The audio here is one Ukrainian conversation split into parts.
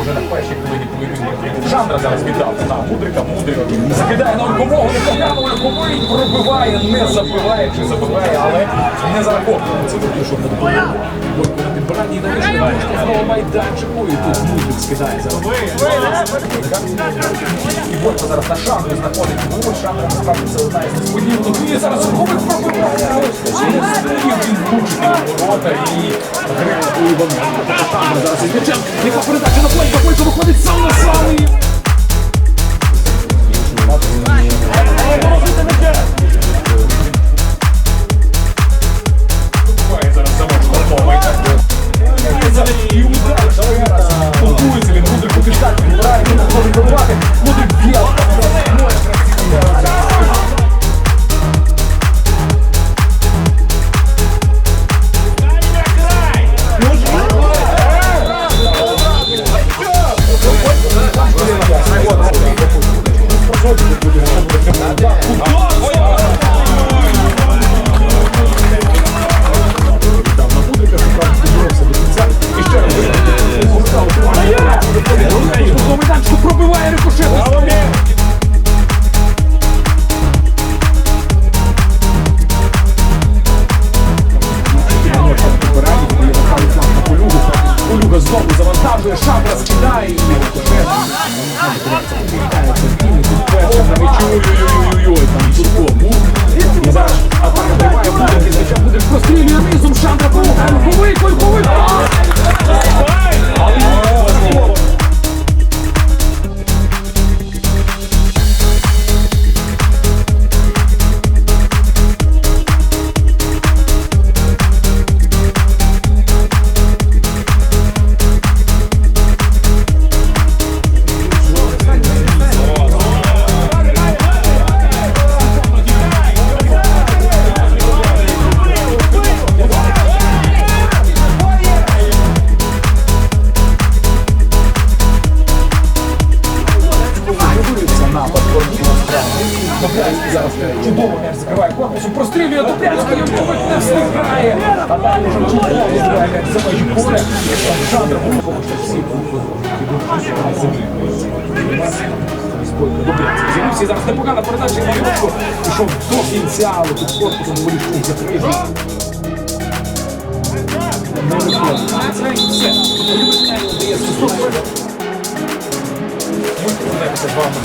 уже на першій хвилині поєдинку. Жандра зараз віддав на Мудрика, Мудрик закидає на руковогу, не поглянув Ольховий пробиває, не забиває чи забиває, але не зараховує. Це що Бойко на підбиранні і на штрафного майданчику, і тут Мудрик скидає зараз. І Бойко зараз на Шандру знаходить гол, Шандра насправді це одна із несподіваних. І зараз Ольховий пробиває, він влучить у ворота і гри у Іваненко. Зараз із м'ячем, яка передача на Бойко, Бойко виходить сам на сам. і Буває завантажує, шабра скидає м'ячі. Ой-ой-ой, там тут І зараз атака триває, прострілює низом, Шандра повикуй, Ольховий, встигає. А далі вже чудово збирає м'яч за межі поля. Шандра Бухович всі Добрянський з'явився і зараз непогана передача на Янковичу. Пішов до кінця, але тут корпусом Волішук закрив. Не виходить. Це і все. Любить дається 100 ми повернемося з вами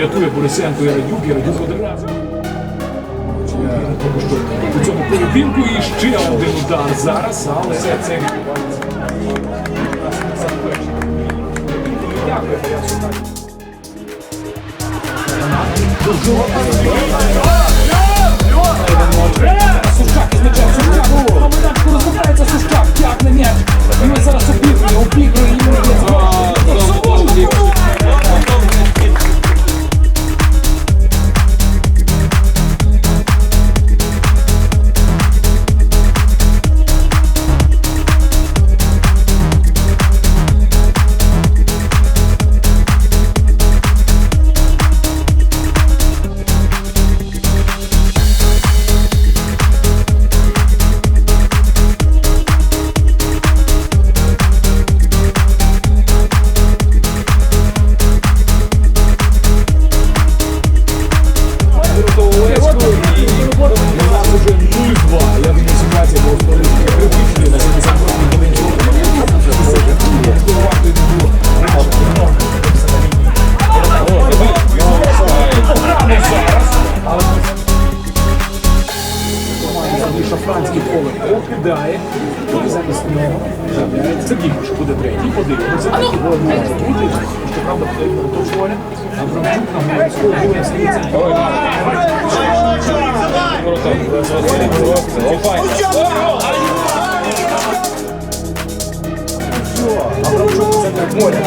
рятує Борисенко і Радюк, і Радюк одразу. Тому що у цьому поєдинку і ще один удар зараз, але все це відбувається. Сушак означає сушак. Номинат розглядається сушак, як на м'яч. І ми зараз Буде, що правда, тут поле. Абрамчук на Гуляйського буде стається. Абрамчук в центр поля.